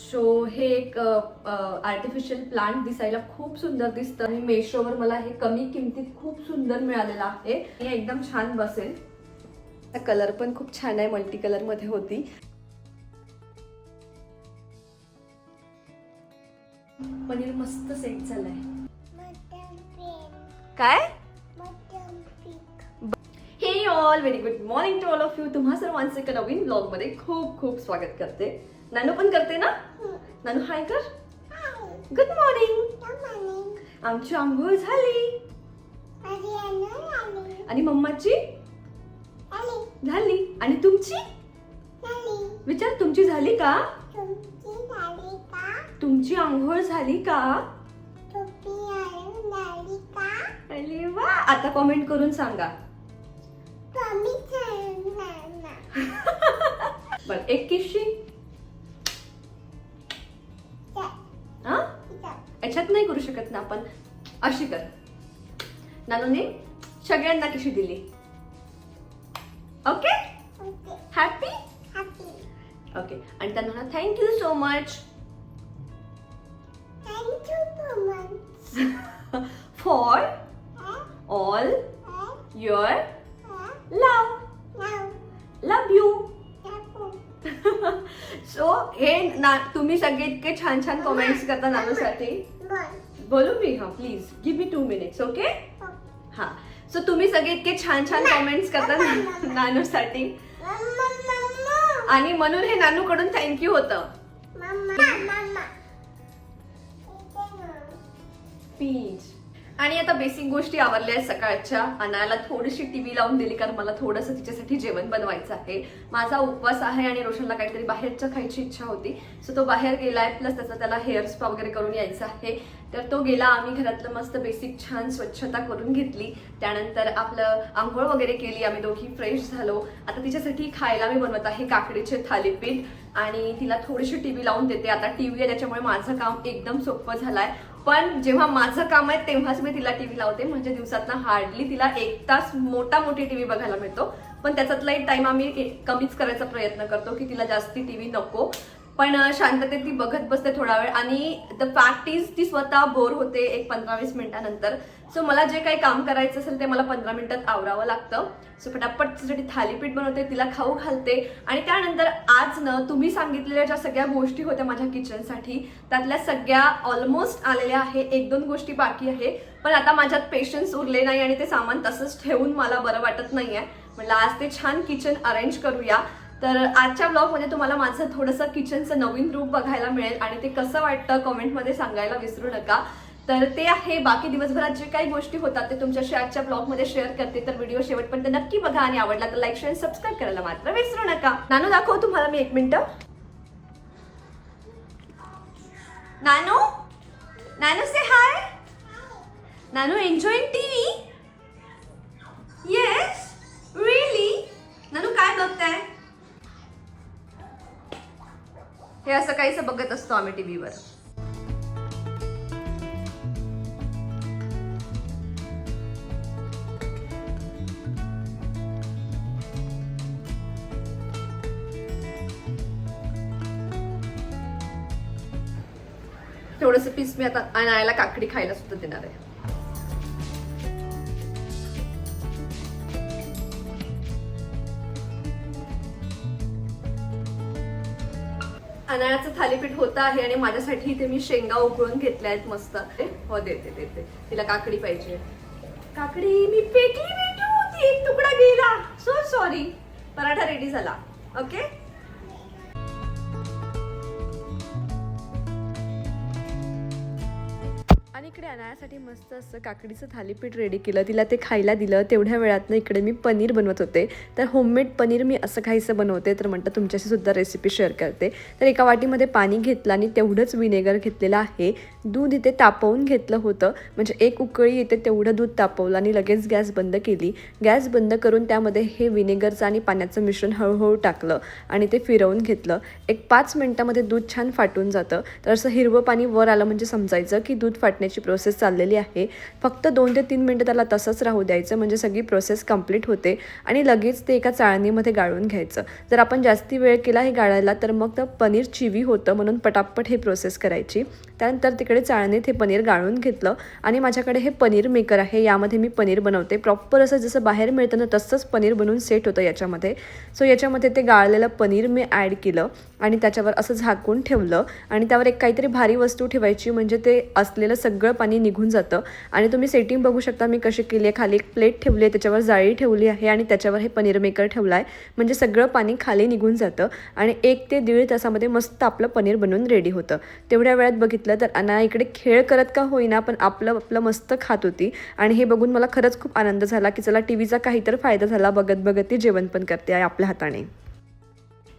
So हे एक artificial plant दिसायला खूप सुंदर दिसतं. आणि मेशोवर मला हे कमी किमतीत खूप सुंदर मिळालेलं आहे. हे एकदम छान बसेल कलर पण खूप छान आहे मल्टी कलरमध्ये होती. पनीर मस्त सेट झालाय. काय? हे all very good morning to all of you तुम्हा सर्वांचे एका नवीन ब्लॉगमध्ये खूप खूप स्वागत करते. नानू पण करते ना? नानू हाय कर. गुड मॉर्निंग आमची आंघोळ झाली. आणि मम्माची? झाली. आणि तुमची? विचार तुमची झाली का? तुमची आंघोळ झाली का? अरे वा. आता कॉमेंट करून सांगा. बर एक किशी याच्यात नाही करू शकत ना आपण. अशी कर. नानूने सगळ्यांना किशी दिली? ओके हॅपी ओके आणि त्यांना thank you so much for all your love love you so हे ना तुम्ही सगळे इतके छान छान कमेंट्स करता नानूसाठी. बोलू मी? हा please give me two minutes okay हा. सो तुम्ही सगळे इतके छान छान कमेंट्स करता नानूसाठी. आणि म्हणून हे नानूकडून थँक्यू होतं. पीच आणि आता बेसिक गोष्टी आवरल्या आहेत सकाळच्या. अनायाला थोडीशी टीव्ही लावून दिली कारण मला थोडंसं तिच्यासाठी जेवण बनवायचं आहे. माझा उपवास आहे आणि रोशनला काहीतरी बाहेरचं खायची इच्छा होती. सो तो बाहेर गेला आहे प्लस त्याचा त्याला हेअर स्पा वगैरे करून यायचा आहे. तर तो गेला आम्ही घरातलं मस्त बेसिक छान स्वच्छता करून घेतली. त्यानंतर आपलं आंघोळ वगैरे केली आम्ही दोघी फ्रेश झालो. आता तिच्यासाठी खायला मी बनवत आहे काकडीचे थालीपीठ. आणि तिला थोडीशी टीव्ही लावून देते. आता टीव्ही आहे त्याच्यामुळे माझं काम एकदम सोपं झालं आहे पण जेव्हा माझं काम आहे तेव्हाच मी तिला टीव्ही लावते. म्हणजे दिवसातनं हार्डली तिला एक तास मोठा मोठी टीव्ही बघायला मिळतो. पण त्याच्यातला एक टाइम आम्ही कमीच करायचा प्रयत्न करतो की तिला जास्ती टीव्ही नको. पण शांततेत ती बघत बसते थोडा वेळ आणि द फॅक्ट इज ती स्वतः बोर होते एक पंधरा वीस मिनिटानंतर. सो मला जे काही काम करायचं असेल ते मला पंधरा मिनिटात आवरावं लागतं. सो पटापट तिच्यासाठी थालीपीठ बनवते तिला खाऊ घालते आणि त्यानंतर आज न तुम्ही सांगितलेल्या ज्या सगळ्या गोष्टी होत्या माझ्या किचनसाठी त्यातल्या सगळ्या ऑलमोस्ट आलेल्या आहे. एक दोन गोष्टी बाकी आहे. पण आता माझ्यात पेशन्स उरले नाही आणि ते सामान तसंच ठेवून मला बरं वाटत नाही आहे म्हणलं आज ते छान किचन अरेंज करूया. तर आजच्या ब्लॉगमध्ये तुम्हाला माझं थोडंसं किचनचं नवीन रूप बघायला मिळेल आणि ते कसं वाटतं कमेंटमध्ये सांगायला विसरू नका. तर ते आहे बाकी दिवसभरात जे काही गोष्टी होतात ते तुमच्याशी आजच्या ब्लॉगमध्ये शेअर करते. तर व्हिडिओ शेवटपर्यंत नक्की बघा आणि आवडला तर लाईक शेअर सबस्क्राईब करायला मात्र विसरू नका. नानू दाखव तुम्हाला मी एक minute. Nanu? Nanu say hi Nanu enjoying TV yes really Nanu काय बघताय? हे असं काहीच बघत असतो आम्ही टीव्हीवर. थोडस पीस मी आता आणायला काकडी खायला सुद्धा देणार आहे. अनाळाचं थालीपीठ होतं आहे आणि माझ्यासाठी इथे मी शेंगा उकळून घेतल्या आहेत मस्त. हो देते देते. तिला काकडी पाहिजे. काकडी मी पेटली होती एक तुकडा गेला. सो सॉरी पराठा रेडी झाला. ओके इकडे अनायासाठी मस्त असं काकडीचं थालीपीठ रेडी केलं. तिला ते खायला दिलं. तेवढ्या वेळातनं इकडे मी पनीर बनवत होते. तर होममेड पनीर मी असं काहीसं बनवते. तर म्हणतं तुमच्याशी सुद्धा रेसिपी शेअर करते. तर एका वाटीमध्ये पाणी घेतलं आणि तेवढंच विनेगर घेतलेलं आहे. दूध इथे तापवून घेतलं होतं. म्हणजे एक उकळी येते तेवढं दूध तापवलं आणि लगेच गॅस बंद केली. गॅस बंद करून त्यामध्ये हे विनेगरचं आणि पाण्याचं मिश्रण हळूहळू टाकलं आणि ते फिरवून घेतलं. एक पाच मिनटामध्ये दूध छान फाटून जातं. तर असं हिरवं पाणी वर आलं म्हणजे समजायचं की दूध फाटण्याची प्रोसेस चाललेली आहे. फक्त दोन ते तीन मिनटं त्याला तसंच राहू द्यायचं. म्हणजे सगळी प्रोसेस कंप्लीट होते आणि लगेच ते एका चाळणीमध्ये गाळून घ्यायचं. जर आपण जास्ती वेळ केला हे गाळायला तर मग तर पनीर चिवी होतं म्हणून पटापट हे प्रोसेस करायची. त्यानंतर तिकडे चाळणीत हे पनीर गाळून घेतलं आणि माझ्याकडे हे पनीर मेकर आहे. यामध्ये मी पनीर बनवते. प्रॉपर असं जसं बाहेर मिळतं ना तसंच पनीर बनवून सेट होतं याच्यामध्ये. सो याच्यामध्ये ते गाळलेलं पनीर मी ॲड केलं आणि त्याच्यावर असं झाकून ठेवलं आणि त्यावर एक काहीतरी भारी वस्तू ठेवायची म्हणजे ते असलेलं सगळं पाणी निघून जातं. आणि तुम्ही सेटिंग बघू शकता मी कशी केली आहे. खाली एक प्लेट ठेवली आहे. त्याच्यावर जाळी ठेवली आहे आणि त्याच्यावर हे पनीर मेकर ठेवलं आहे. म्हणजे सगळं पाणी खाली निघून जातं आणि एक ते दीड तासामध्ये मस्त आपलं पनीर बनवून रेडी होतं. तेवढ्या वेळात बघितलं तर अना इकडे खेळ करत का होईना पण आपलं आपलं मस्त खात होती. आणि हे बघून मला खरंच खूप आनंद झाला की चला टी व्हीचा काहीतरी फायदा झाला. बघत बघत ती जेवण पण करते आहे आपल्या हाताने.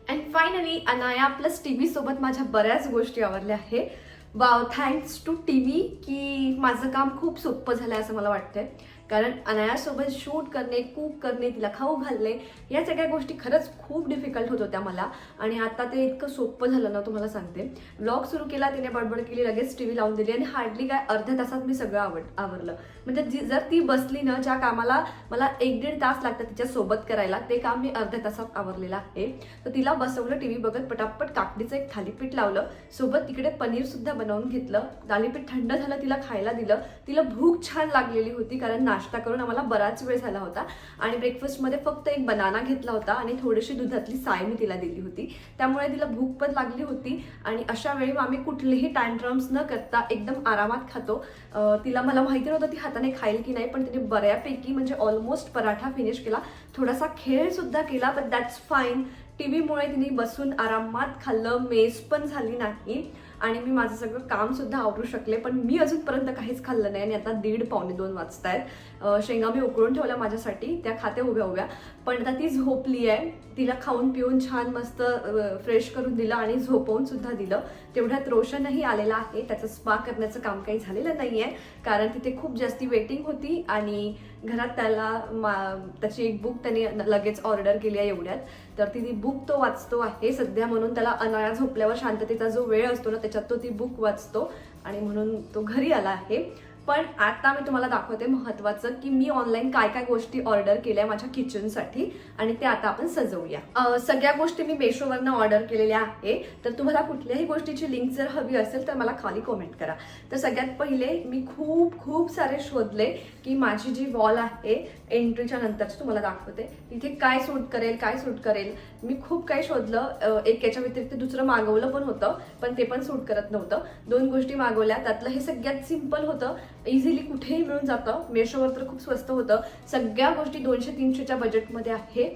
And finally Anaya plus T V सोबत माझ्या बऱ्याच गोष्टी आवडल्या आहे. Wow thanks to T V की माझं काम खूप सोपं झालं असं मला वाटतंय. कारण अनायासोबत शूट करणे कूक करणे तिला खाऊ घालणे या सगळ्या गोष्टी खरंच खूप डिफिकल्ट होत होत्या मला. आणि आता ते इतकं सोपं झालं ना तुम्हाला सांगते. ब्लॉग सुरू केला तिने बडबड केली लगेच टी व्ही लावून दिली आणि हार्डली काय अर्ध्या तासात मी सगळं आवड आवरलं. म्हणजे जी जर ती बसली ना ज्या कामाला मला एक दीड तास लागतात तिच्यासोबत करायला ते काम मी अर्ध्या तासात आवरलेलं आहे. तर तिला बसवलं टी व्ही बघत पटापट काकडीचं एक थालीपीठ लावलं. सोबत तिकडे पनीर सुद्धा बनवून घेतलं. थालीपीठ थंड झालं तिला खायला दिलं. तिला भूक छान लागलेली होती कारण नाश्ता नाश्ता करून आम्हाला बराच वेळ झाला होता. आणि ब्रेकफास्टमध्ये फक्त एक बनाना घेतला होता आणि थोडीशी दुधातली साय मी तिला दिली होती. त्यामुळे तिला भूक पण लागली होती. आणि अशा वेळी आम्ही कुठलेही टँट्रम्स न करता एकदम आरामात खातो. तिला मला माहिती नव्हतं ती हाताने खाईल की नाही पण तिने बऱ्यापैकी म्हणजे ऑलमोस्ट पराठा फिनिश केला. थोडासा खेळसुद्धा केला बट दॅट्स फाईन टी व्हीमुळे तिने बसून आरामात खाल्लं मेज पण झाली नाही. आणि मी माझं सगळं काम सुद्धा आवरू शकले पण मी अजूनपर्यंत काहीच खाल्लं नाही आणि आता दीड पावणे दोन वाजतायत. आहेत शेंगा मी उकळून ठेवल्या माझ्यासाठी त्या खाते उभ्या उभ्या. पण आता ती झोपली आहे तिला खाऊन पिऊन छान मस्त फ्रेश करून दिलं आणि झोपवून सुद्धा दिलं. तेवढ्यात रोशनही आलेला आहे. त्याचं स्पा करण्याचं काम काही झालेलं नाही आहे कारण तिथे खूप जास्ती वेटिंग होती आणि घरात त्याला मा त्याची एक बुक त्याने लगेच ऑर्डर केली आहे एवढ्यात. तर ती ती बुक तो वाचतो आहे सध्या म्हणून त्याला अनाळा झोपल्यावर शांततेचा जो वेळ असतो ना त्याच्यात तो ती बुक वाचतो आणि म्हणून तो घरी आला आहे. पण आता मी तुम्हाला दाखवते महत्वाचं की मी ऑनलाईन काय काय गोष्टी ऑर्डर केल्या माझ्या किचनसाठी आणि ते आता आपण सजवूया. सगळ्या गोष्टी मी मेशोवरनं ऑर्डर केलेल्या आहे. तर तुम्हाला कुठल्याही गोष्टीची लिंक जर हवी असेल तर मला खाली कमेंट करा. तर सगळ्यात पहिले मी खूप खूप सारे शोधले की माझी जी वॉल आहे एंट्रीच्या नंतरची तुम्हाला दाखवते. तिथे काय सूट करेल काय सूट करेल. मी खूप काही शोधलं एक याच्या व्यतिरिक्त दुसरं मागवलं पण होतं पण ते पण सूट करत नव्हतं. दोन गोष्टी मागवल्या त्यातलं हे सगळ्यात सिंपल होतं. इझिली कुठेही मिळून जातं. मेशोवर तर खूप स्वस्त होतं. सगळ्या गोष्टी दोनशे तीनशेच्या बजेटमध्ये आहे.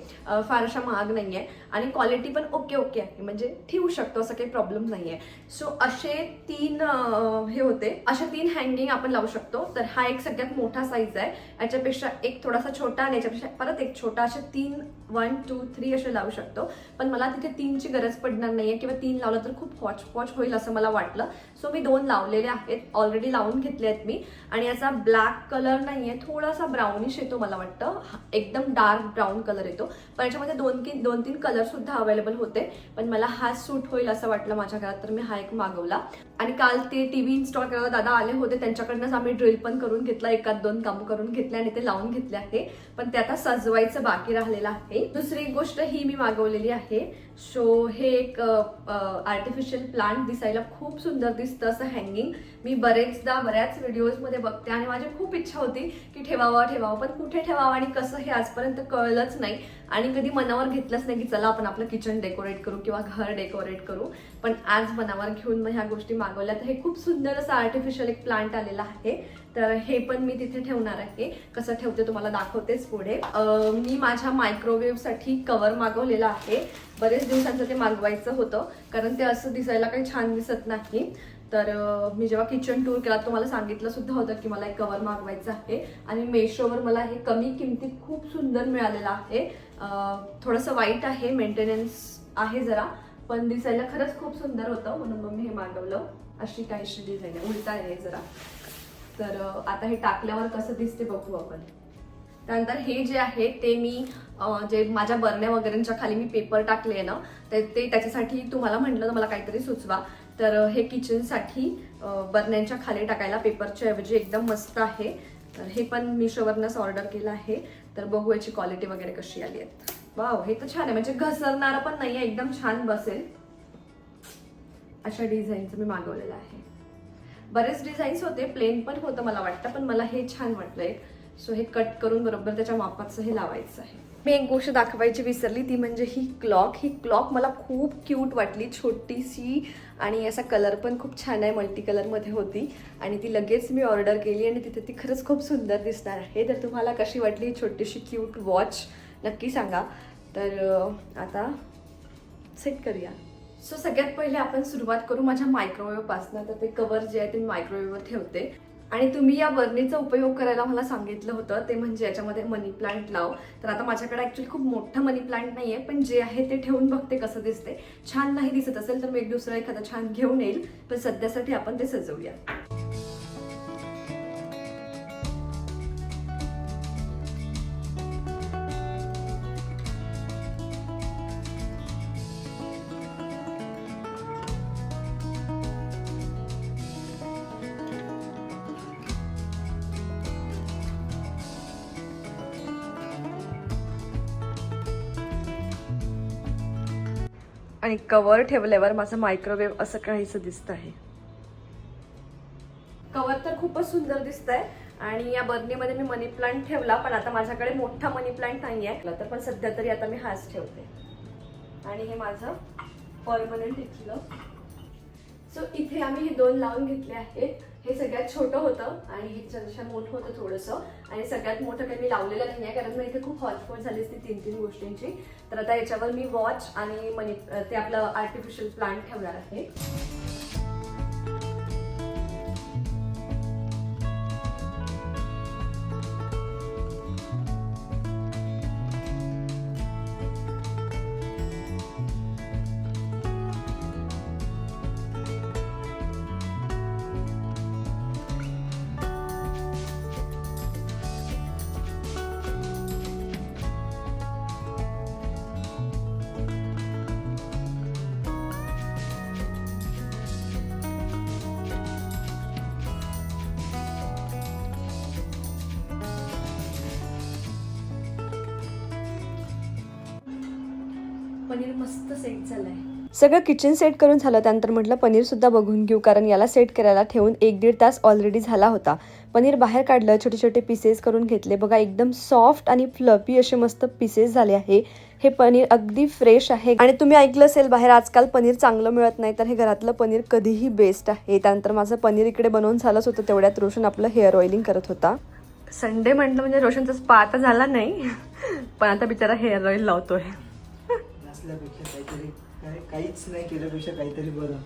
फारशा महाग नाही आहे आणि क्वालिटी पण ओके ओके आहे. म्हणजे ठेवू शकतो असं काही प्रॉब्लेम नाही आहे सो असे तीन हे होते. असे तीन हँगिंग आपण लावू शकतो. तर हा एक सगळ्यात मोठा साईज आहे. याच्यापेक्षा एक असा छोटा आणि याच्यापेक्षा परत एक छोटा असे तीन वन टू थ्री असे लावू शकतो. पण मला तिथे तीनची गरज पडणार नाहीये किंवा तीन लावलं तर खूप हॉच पॉच होईल असं मला वाटलं. सो मी दोन लावलेले आहेत. ऑलरेडी लावून घेतले आहेत मी. आणि याचा ब्लॅक कलर नाही आहे थोडासा ब्राउनिश येतो मला वाटतं. एकदम डार्क ब्राऊन कलर येतो. पण याच्यामध्ये दोन की दोन तीन कलरसुद्धा अवेलेबल होते. पण मला हा सूट होईल असं वाटलं माझ्या घरात तर मी हा एक मागवला. आणि काल ते टी व्ही इन्स्टॉल करायला दादा आले होते. त्यांच्याकडनंच आम्ही ड्रिल पण करून घेतला. एकात दोन काम करून घेतले आणि ते लावून घेतले आहे. पण ते आता सजवायचं बाकी राहिलेलं आहे. दुसरी गोष्ट ही मी मागवलेली आहे. सो हे एक आर्टिफिशियल प्लांट दिसायला खूप सुंदर दिसतं असं हँगिंग मी बरेचदा बऱ्याच व्हिडिओजमध्ये बघते आणि माझी खूप इच्छा होती की ठेवावं ठेवावं. पण कुठे ठेवावं आणि कसं हे आजपर्यंत कळलंच नाही. आणि कधी मनावर घेतलंच नाही की चला आपण आपलं किचन डेकोरेट करू किंवा घर डेकोरेट करू. पण आज मनावर घेऊन मग ह्या गोष्टी मागवल्या. तर हे खूप सुंदर असं आर्टिफिशियल एक प्लांट आलेला आहे. तर हे पण मी तिथे ठेवणार आहे. कसं ठेवते तुम्हाला दाखवतेच पुढे. मी माझ्या मायक्रोवेव्हसाठी कवर मागवलेला आहे. बरेच दिवसांचं ते मागवायचं होतं. कारण ते असं दिसायला काही छान दिसत नाही. तर मी जेव्हा किचन टूर केला तुम्हाला सांगितलं सुद्धा होतं की मला एक कवर मागवायचं आहे. आणि मेशोवर मला हे कमी किमतीत खूप सुंदर मिळालेलं आहे. थोडंसं वाईट आहे मेंटेनन्स आहे जरा पण दिसायला खरंच खूप सुंदर होतं म्हणून मग मी हे मागवलं. अशी काहीशी डिझाईन आहे. उलटा आहे जरा. तर आता हे टाकल्यावर कसं दिसते बघू आपण. त्यानंतर हे जे आहे ते मी जे माझ्या बरण्या वगैरेंच्या खाली मी पेपर टाकले ना ते त्याच्यासाठी तुम्हाला म्हटलं तर मला काहीतरी सुचवा. तर हे किचनसाठी बरण्यांच्या खाली टाकायला पेपरच्या ऐवजी एकदम मस्त आहे. तर हे पण मिशोवरनंच ऑर्डर केलं आहे. तर बघू याची क्वालिटी वगैरे कशी आली आहे. वाव हे तर छान आहे. म्हणजे घसरणारं पण नाही आहे एकदम छान बसेल. अशा डिझाईनचं मी मागवलेलं आहे. बरेच डिझाईन्स होते. प्लेन पण होतं मला वाटतं. पण मला हे छान वाटलंय. सो हे कट करून बरोबर त्याच्या मापाचं हे लावायचं आहे. मी एक गोष्ट दाखवायची विसरली ती म्हणजे ही क्लॉक ही क्लॉक मला खूप क्यूट वाटली छोटीशी आणि असा कलर पण खूप छान आहे मल्टी कलरमध्ये होती. आणि ती लगेच मी ऑर्डर केली आणि तिथे ती खरंच खूप सुंदर दिसणार आहे. तर तुम्हाला कशी वाटली छोटीशी क्यूट वॉच नक्की सांगा. तर आता सेट करूया. सो सगळ्यात पहिले आपण सुरुवात करू माझ्या मायक्रोवेव्हपासनं तर ते कवर जे आहे ते मायक्रोवेव्हवर ठेवते. आणि तुम्ही या बर्नीचा उपयोग करायला मला सांगितलं होतं ते म्हणजे याच्यामध्ये मनी प्लांट लाव. तर आता माझ्याकडे ऍक्च्युली खूप मोठं मनी प्लांट नाहीये पण जे आहे ते ठेवून बघते कसं दिसते छान नाही दिसत असेल तर मी एक दुसरं एखादं छान घेऊन येईल पण सध्यासाठी आपण ते सजवूया. आणि कवर ठेवल्यावर माझं मायक्रोवेव्ह असं काहीसं दिसत आहे. कवर तर खूपच सुंदर दिसत आहे आणि या बर्नीमध्ये मी मनी प्लांट ठेवला पण आता माझ्याकडे मोठा मनी प्लांट नाही आहे तर पण सध्या तरी आता मी हाच ठेवते. आणि हे माझं परमनंट इथलं. सो इथे आम्ही हे दोन लावून घेतले आहेत. हे सगळ्यात छोटं होतं आणि हे चर्चा मोठं होतं थोडंसं. आणि सगळ्यात मोठं काही मी लावलेलं नाही आहे कारण मग इथे खूप हॉटस्पॉट झाली असती तीन तीन गोष्टींची. तर आता याच्यावर मी वॉच आणि मनी ते आपलं आर्टिफिशियल प्लांट ठेवणार आहे. पनीर मस्त सेट झालंय. सगळं किचन सेट करून झालं त्यानंतर म्हटलं पनीरसुद्धा बघून घेऊ कारण याला सेट करायला ठेवून एक दीड तास ऑलरेडी झाला होता. पनीर बाहेर काढलं छोटे छोटे पीसेस करून घेतले. बघा एकदम सॉफ्ट आणि फ्लफी असे मस्त पीसेस झाले आहे. हे पनीर अगदी फ्रेश आहे. आणि तुम्ही ऐकलं असेल बाहेर आजकाल पनीर चांगलं मिळत नाही तर हे घरातलं पनीर कधीही बेस्ट आहे. त्यानंतर माझं पनीर इकडे बनवून झालंच होतं तेवढ्यात रोशन आपलं हेअर ऑइलिंग करत होता. संडे म्हटलं म्हणजे रोशनचा स्पा आता झाला नाही पण आता बिचारा हेअर ऑइल लावतोय. असल्यापेक्षा काहीतरी काय काहीच नाही केल्यापेक्षा काहीतरी बरं.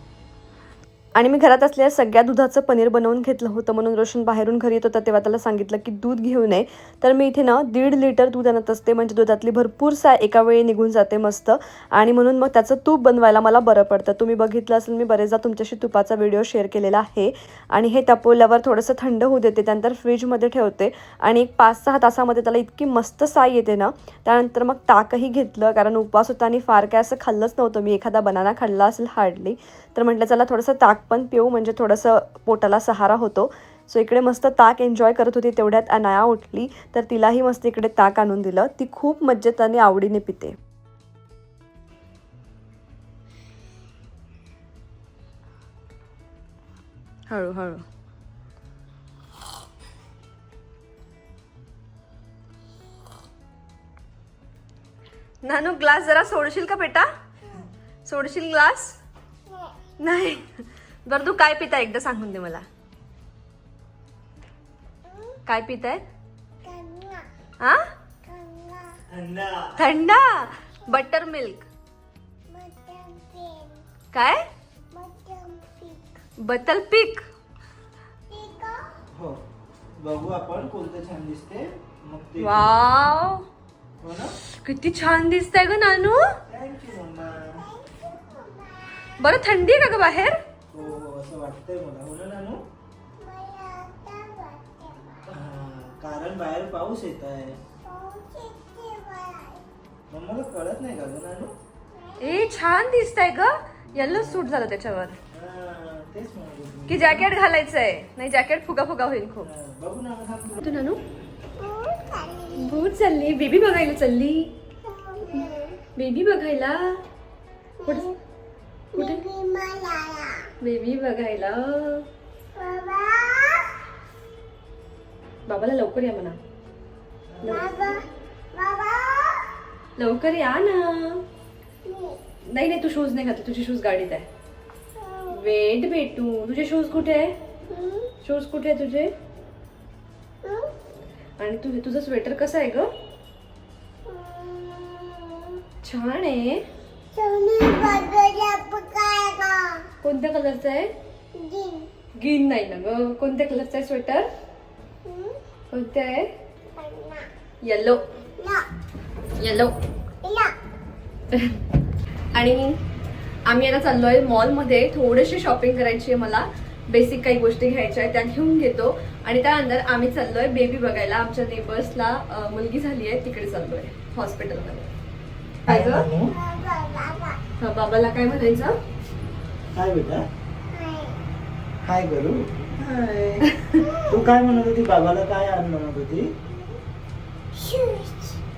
आणि मी घरात असलेल्या सगळ्या दुधाचं पनीर बनवून घेतलं होतं म्हणून रोशन बाहेरून घरी येत होता तेव्हा त्याला सांगितलं की दूध घेऊ नये. तर मी इथे ना दीड लिटर दूध आणत असते. म्हणजे दुधातली भरपूर सा एका वेळी निघून जाते मस्त. आणि म्हणून मग त्याचं तूप बनवायला मला बरं पडतं. तुम्ही बघितलं असेल मी बरेचदा तुमच्याशी तुपाचा व्हिडिओ शेअर केलेला आहे. आणि हे तापवल्यावर थोडंसं थंड होऊ देते. त्यानंतर फ्रीजमध्ये ठेवते. आणि एक पाच सहा तासामध्ये त्याला इतकी मस्त साय येते ना. त्यानंतर मग ताकही घेतलं. कारण उपवास होता आणि फार काय असं खाल्लंच नव्हतं. मी एखादा बनाना खाल्ला असेल हार्डली. तर म्हटलं चला थोडंसं ताक पण पिऊ. म्हणजे थोडंसं पोटाला सहारा होतो. सो इकडे मस्त ताक एन्जॉय करत होती तेवढ्यात अनाया उठली. तर तिलाही मस्त इकडे ताक आणून दिलं. ती खूप मज्जेत आणि आवडीने पिते. हळू हळू. नानू ग्लास जरा सोडशील का बेटा? सोडशील ग्लास? नाही. बरं तू काय पिताय एकदा सांगून दे मला. काय पिताय? हा थंडा थंडा बटर मिल्क काय? बटल पीक. हो. बघू आपण कोणतं छान दिसते मग ते वाव हो ना? किती छान दिसतंय ग नानू. थँक्यू मम्मा बरं थंडी आहे का ग बाहेर? हो हो असं वाटतंय मला. हो ना नानू. हा. कारण बाहेर पाऊस येत आहे. मम्माला कळत नाही का गं नानू? ए छान दिसतंय ग. येल्लो सूट झालं त्याच्यावर. हा, तेच म्हणत होते मी. की जॅकेट घालायचंय. नाही जॅकेट फुगा फुगा होईल खूप. हा, बघू ना थांब थोडं. तू नानू? भूत चालली. बेबी बघायला चालली. बेबी बघायला. कुठे? कुठे? बेबी बघायला. बाबाला लवकर या म्हणा. लवकर या ना. नाही नाही तू शूज नाही घातले. तुझे शूज गाडीत आहे. वेट बेटू तुझे शूज कुठे आहे? शूज कुठे आहे तुझे? आणि तू तुझं स्वेटर कसं आहे ग? छान आहे. कोणत्या कलरचं आहे? ग्रीन. नाही ना ग. कोणत्या कलरचं आहे स्वेटर? कोणतं आहे? येल्लो येल्लो आणि आम्ही आता चाललोय मॉलमध्ये. थोडीशी शॉपिंग करायची आहे मला. बेसिक काही गोष्टी घ्यायच्या आहेत त्या घेऊन घेतो. आणि त्यानंतर आम्ही चाललोय बेबी बघायला. आमच्या नेबर्सला मुलगी झाली आहे. तिकडे चाललोय. हॉस्पिटलमध्ये काय ग? हा, बाबाला काय म्हणायचं? काय बेटा. हाय करू हाय. तू काय म्हणत होती? बाबाला काय आण म्हणत होती?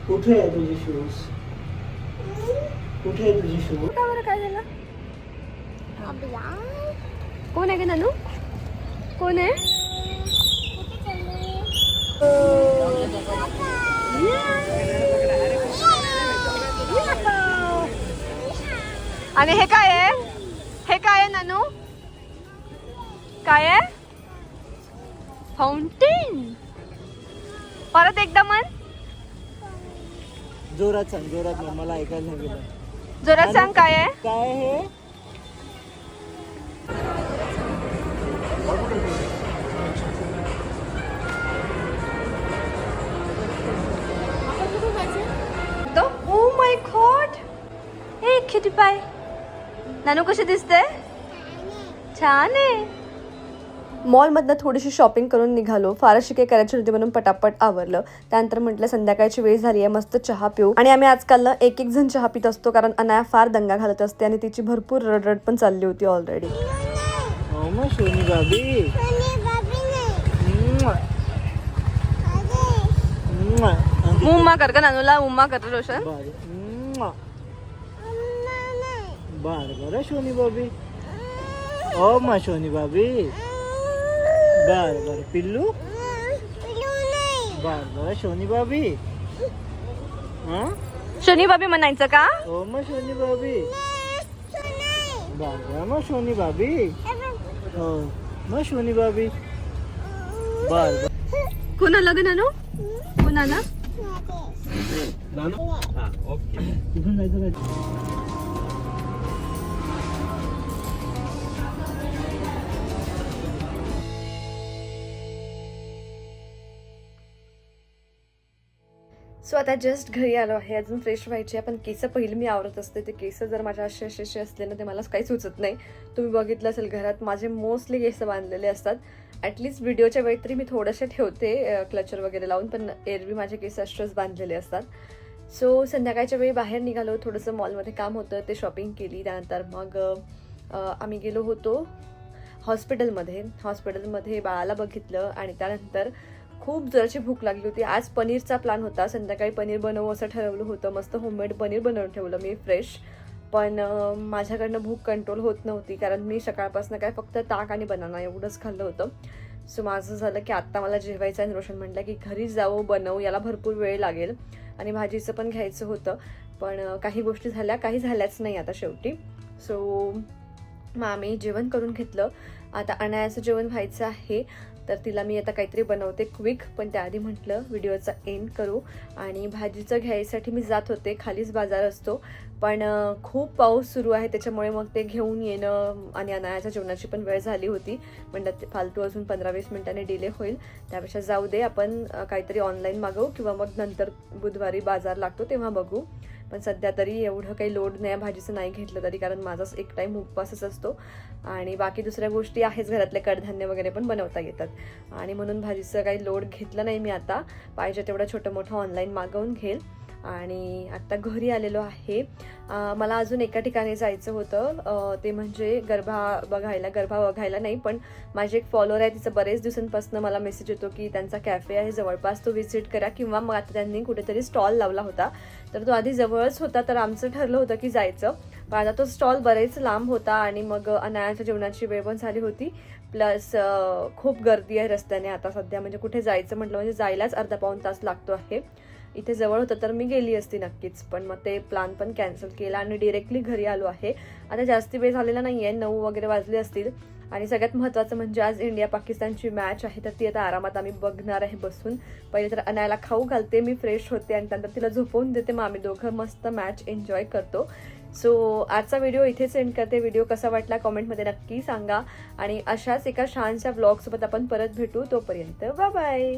कुठे आहे तुझे शूज कुठे आहे तुझे शूज का बरं काय झालं? कोण आहे का नानू? कोण आहे? आणि हे काय आहे? हे काय आहे नानू? काय आहे? फाउंटेन परत एकदा मन जोरात सांग जोरात मला ऐकायला गेलं जोरात सांग काय आहे? काय हे नानू कशी दिसते छान आहे. मॉलमधनं थोडीशी शॉपिंग करून निघालो. फारशी काही करायची होती म्हणून पटापट आवरलं. त्यानंतर म्हटलं संध्याकाळची वेळ झाली आहे मस्त चहा पिऊ. आणि आम्ही आजकाल ना एक एक जण चहा पित असतो कारण अनाया फार दंगा घालत असते आणि तिची भरपूर रडरड पण चालली होती ऑलरेडी हो उम्मा कर का नानूला उम्मा कर रोशन बर म्वा. बर बर सोनी बाबी ओ मा सोनी बाबी बर बर पिल्लू बर बर सोनी बाबी हा शनी बाबी म्हणायचं का ओ मग सोनी बाबी बर बर मग सोनी बाबी हो मग सोनी बाबी बर बर कोणाला ग नानू कोणाला कुठून जायचं सो आता जस्ट घरी आलो आहे अजून फ्रेश व्हायची आहे पण केस पहिले मी आवरत असते ते केस जर माझ्या असे असे असे असले ना ते मला काही सुचत नाही. तुम्ही बघितलं असेल घरात माझे मोस्टली केस बांधलेले असतात. ॲटलिस्ट व्हिडिओच्या वेळी तरी मी थोडेसे ठेवते क्लचर वगैरे लावून पण एरवी माझे केस असेच बांधलेले असतात. सो संध्याकाळच्या वेळी बाहेर निघालो थोडंसं मॉलमध्ये काम होतं ते शॉपिंग केली त्यानंतर मग आम्ही गेलो होतो हॉस्पिटलमध्ये हॉस्पिटलमध्ये बाळाला बघितलं आणि त्यानंतर खूप जोराची भूक लागली होती. आज पनीरचा प्लॅन होता. संध्याकाळी पनीर बनवू असं ठरवलं होतं. मस्त होममेड पनीर बनवून ठेवलं मी फ्रेश पण माझ्याकडनं भूक कंट्रोल होत नव्हती. कारण मी सकाळपासून काय फक्त ताक आणि बनाना एवढंच खाल्लं होतं. सो माझं झालं की आत्ता मला जेवायचं आहे. रोशन म्हटलं की घरी जाऊ बनवू. याला भरपूर वेळ लागेल. आणि भाजीचं पण घ्यायचं होतं. पण काही गोष्टी झाल्या. काही झाल्याच नाही आता शेवटी. सो मग आम्ही जेवण करून घेतलं. आता अनायाचं जेवण व्हायचं आहे. तर तिला मी आता काहीतरी बनवते क्विक पण त्याआधी म्हटलं व्हिडिओचा एंड करू. आणि भाजीचं घ्यायसाठी मी जात होते. खालीच बाजार असतो. पण खूप पाऊस सुरू आहे त्याच्यामुळे मग ते घेऊन येणं आणि अनायाच्या जेवणाची पण वेळ झाली होती. म्हणतात ते फालतू अजून पंधरा वीस मिनिटांनी डिले होईल. त्यापेक्षा जाऊ दे आपण काहीतरी ऑनलाईन मागवू किंवा मग नंतर बुधवारी बाजार लागतो तेव्हा बघू. पण सध्या तरी एवढं काही लोड नाही भाजीचं नाही घेतलं तरी कारण माझाच एक टाईम उपवासच असतो. आणि बाकी दुसऱ्या गोष्टी आहेच घरातले कडधान्य वगैरे पण बनवता येतात. आणि म्हणून भाजीचं काही लोड घेतलं नाही मी आता. पाहिजे तेवढं छोटं मोठं ऑनलाईन मागवून घेईल. आणि आत्ता घरी आलेलो आहे. मला अजून एका ठिकाणी जायचं होतं. ते म्हणजे गरबा बघायला गरबा बघायला नाही पण माझे एक फॉलोअर आहे तिचं बरेच दिवसांपासून मला मेसेज येतो की त्यांचा कॅफे आहे जवळपास तो व्हिजिट करा किंवा मग आता त्यांनी कुठेतरी स्टॉल लावला होता. तर तो आधी जवळच होता तर आमचं ठरलं होतं की जायचं. पण आता तो स्टॉल बरेच लांब होता आणि मग अनायाच्या जेवणाची वेळ पण झाली होती. प्लस खूप गर्दी आहे रस्त्याने आता सध्या. म्हणजे कुठे जायचं म्हटलं म्हणजे जायलाच अर्धा पाऊण तास लागतो आहे. इथे जवळ होतं तर मी गेली असती नक्कीच. पण मग ते प्लान पण कॅन्सल केला आणि डिरेक्टली घरी आलो आहे. आता जास्ती वेळ झालेला नाही आहे नऊ वगैरे वाजले असतील. आणि सगळ्यात महत्त्वाचं म्हणजे आज इंडिया पाकिस्तानची मॅच आहे तर ती आता आरामात आम्ही बघणार आहे बसून. पहिले तर अनायला खाऊ घालते मी फ्रेश होते आणि त्यानंतर तिला झोपवून देते. मग आम्ही दोघं मस्त मॅच एन्जॉय करतो. सो आजचा व्हिडिओ इथेच एंड करते. व्हिडिओ कसा वाटला कॉमेंटमध्ये नक्की सांगा. आणि अशाच एका छानशा ब्लॉगसोबत आपण परत भेटू. तोपर्यंत बाय बाय